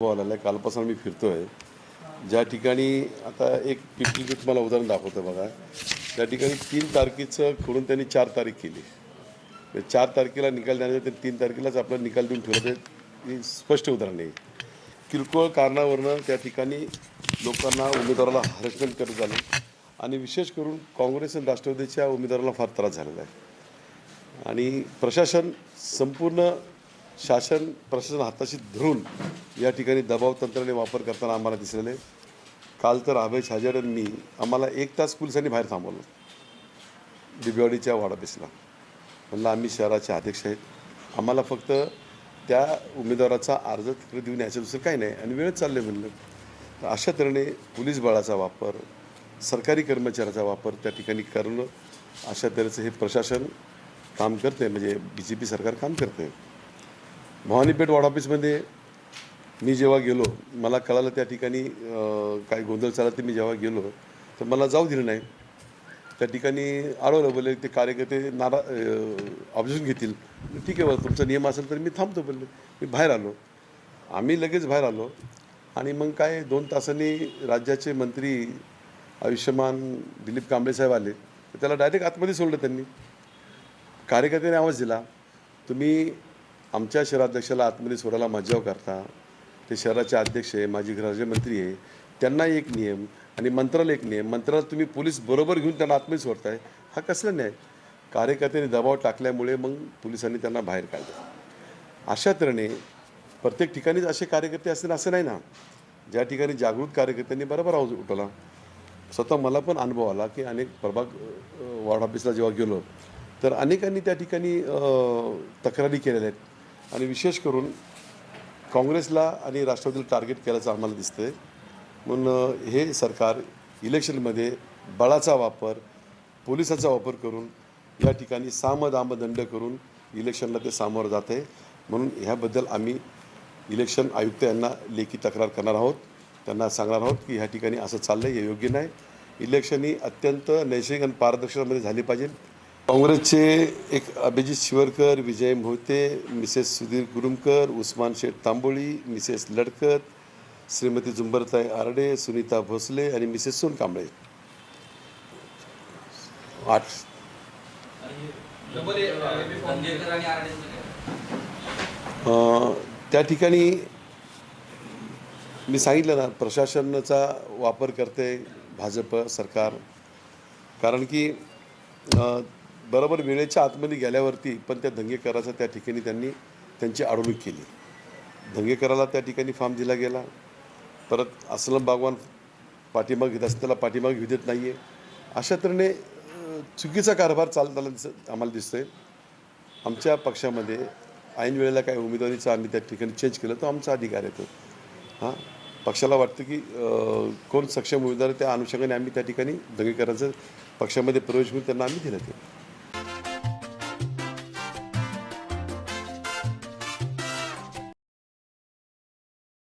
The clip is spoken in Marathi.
अनुभव आलेला आहे कालपासून मी फिरतोय. ज्या ठिकाणी आता एक पिपली तुम्हाला उदाहरण दाखवतं बघा. त्या ठिकाणी तीन तारखेचं खोडून त्यांनी चार तारीख केली. म्हणजे चार तारखेला निकाल देण्याचं ते तीन तारखेलाच आपला निकाल देऊन ठेवलं. हे स्पष्ट उदाहरण आहे. किरकोळ कारणावरनं त्या ठिकाणी लोकांना उमेदवाराला हॅरेसमेंट करत झालं. आणि विशेष करून काँग्रेस आणि राष्ट्रवादीच्या उमेदवाराला फार त्रास झालेला आहे. आणि प्रशासन संपूर्ण शासन प्रशासन हाताशी धरून या ठिकाणी दबाव तंत्राने वापर करताना आम्हाला दिसलेले आहे काल तर अभय हजारांनी आम्हाला एक तास पोलिसांनी बाहेर थांबवलं. दिबेवाडीच्या वाडाबेसला म्हणलं आम्ही शहराचे अध्यक्ष आहेत. आम्हाला फक्त त्या उमेदवाराचा अर्ज तिकडे देऊन यायचं दुसरं काही नाही आणि वेळच चालले म्हणलं. तर अशा तऱ्हेने पोलीस बळाचा वापर सरकारी कर्मचाऱ्याचा वापर त्या ठिकाणी करणं अशा तऱ्हेचं हे प्रशासन काम करते म्हणजे बी जे पी सरकार काम करते भवानीपेठ वॉर्ड ऑफिसमध्ये मी जेव्हा गेलो मला कळालं त्या ठिकाणी काय गोंधळ चालला ते मी जेव्हा गेलो तर मला जाऊ दिलं नाही. त्या ठिकाणी अडवलं बोलले ते कार्यकर्ते नारा ऑब्जेक्शन घेतील. ठीक आहे बरं तुमचा नियम असेल तर मी थांबतो बोलले. मी बाहेर आलो. आम्ही लगेच बाहेर आलो आणि मग काय दोन तासांनी राज्याचे मंत्री आयुष्यमान दिलीप कांबळे साहेब आले. तर त्याला डायरेक्ट आतमध्ये सोडलं त्यांनी. कार्यकर्त्याने आवाज दिला तुम्ही आमच्या शहराध्यक्षाला आतमध्ये सोडायला मज्जाव करता. ते शहराचे अध्यक्ष आहे माजी गृहराज्यमंत्री आहे. त्यांना एक नियम आणि मंत्रालय एक नियम. मंत्र्याला तुम्ही पोलीस बरोबर घेऊन त्यांना आतमध्ये सोडताय हा कसला न्याय? कार्यकर्त्यांनी दबाव टाकल्यामुळे मग पोलिसांनी त्यांना बाहेर काढलं. अशा तऱ्हेने प्रत्येक ठिकाणीच असे कार्यकर्ते असतील असं नाही ना? ज्या ठिकाणी जागृत कार्यकर्त्यांनी बरोबर आवाज उठवला. स्वतः मला पण अनुभव आला की अनेक प्रभाग वॉर्ड ऑफिसला जेव्हा गेलो तर अनेकांनी त्या ठिकाणी तक्रारी केलेल्या आहेत. आणि विशेष करून काँग्रेसला आणि राष्ट्रवादीला टार्गेट केल्याचं आम्हाला दिसतंय. म्हणून हे सरकार इलेक्शनमध्ये बळाचा वापर पोलिसाचा वापर करून या ठिकाणी साम दाम दंड करून इलेक्शनला ते सामोरं जात आहे. म्हणून ह्याबद्दल आम्ही इलेक्शन आयुक्त यांना लेखी तक्रार करणार आहोत. त्यांना सांगणार आहोत की ह्या ठिकाणी असं चाललं आहे हे योग्य नाही. इलेक्शन ही अत्यंत नैसर्गिक आणि पारदर्शकमध्ये झाली पाहिजे. काँग्रेसचे एक अभिजित शिवरकर विजय मोहिते मिसेस सुधीर गुरुमकर उस्मान शेठ तांबोळी मिसेस लडकत श्रीमती जुंबरताई आरडे सुनीता भोसले आणि मिसेस सोनकांबळे आठ. त्या ठिकाणी मी सांगितलं ना प्रशासनाचा वापर करते भाजप सरकार. कारण की बरोबर वेळेच्या आतमध्ये गेल्यावरती पण त्या दंगेकराचा त्या ठिकाणी त्यांनी त्यांची अडवणूक केली. दंगेकराला त्या ठिकाणी फॉर्म दिला गेला. परत असलम बागवान पाठीमाग घेत असं त्याला पाठीमाग घेऊ देत नाही आहे अशा तऱ्हेने चुकीचा कारभार चालताना दिसत आम्हाला दिसतोय. आमच्या पक्षामध्ये ऐन वेळेला काही उमेदवारीचं आम्ही त्या ठिकाणी चेंज केलं तो आमचा अधिकार येतो. हां? पक्षाला वाटतं की कोण सक्षम उमेदवार आहे त्या अनुषंगाने आम्ही त्या ठिकाणी दंगेकरांचं पक्षामध्ये प्रवेश म्हणून त्यांना आम्ही दिलं ते.